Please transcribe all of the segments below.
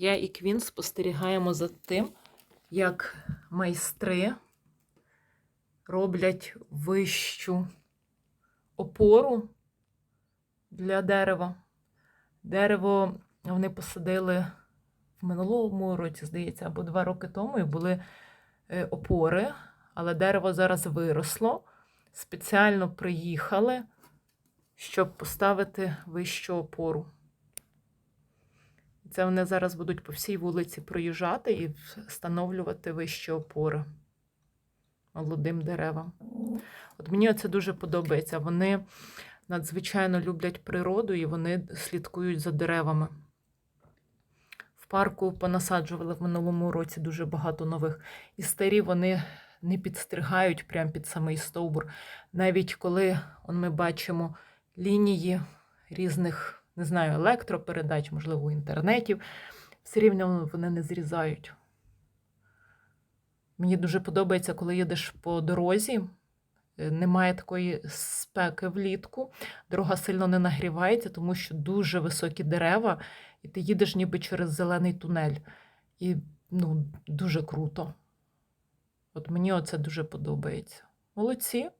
Я і Квін спостерігаємо за тим, як майстри роблять вищу опору для дерева. Дерево вони посадили в минулому році, здається, або два роки тому, і були е, опори, але дерево зараз виросло. Спеціально приїхали, щоб поставити вищу опору. Це вони зараз будуть по всій вулиці проїжджати і встановлювати вищі опори молодим деревам. От мені це дуже подобається. Вони надзвичайно люблять природу і вони слідкують за деревами. В парку понасаджували в минулому році дуже багато нових. І старі вони не підстригають прямо під самий стовбур. Навіть коли он, ми бачимо лінії різних, не знаю, електропередач, можливо, інтернетів, все рівно вони не зрізають. Мені дуже подобається, коли їдеш по дорозі, е, немає такої спеки влітку, дорога сильно не нагрівається, тому що дуже високі дерева, і ти їдеш ніби через зелений тунель. І ну, дуже круто. От мені оце дуже подобається. Молодці.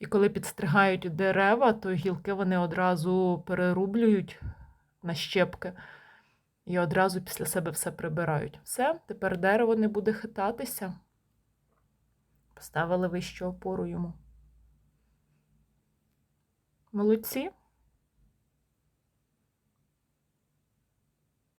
І коли підстригають дерева, то гілки вони одразу перерублюють на щепки і одразу після себе все прибирають. Все, тепер дерево не буде хитатися. Поставили вищу опору йому. Молодці.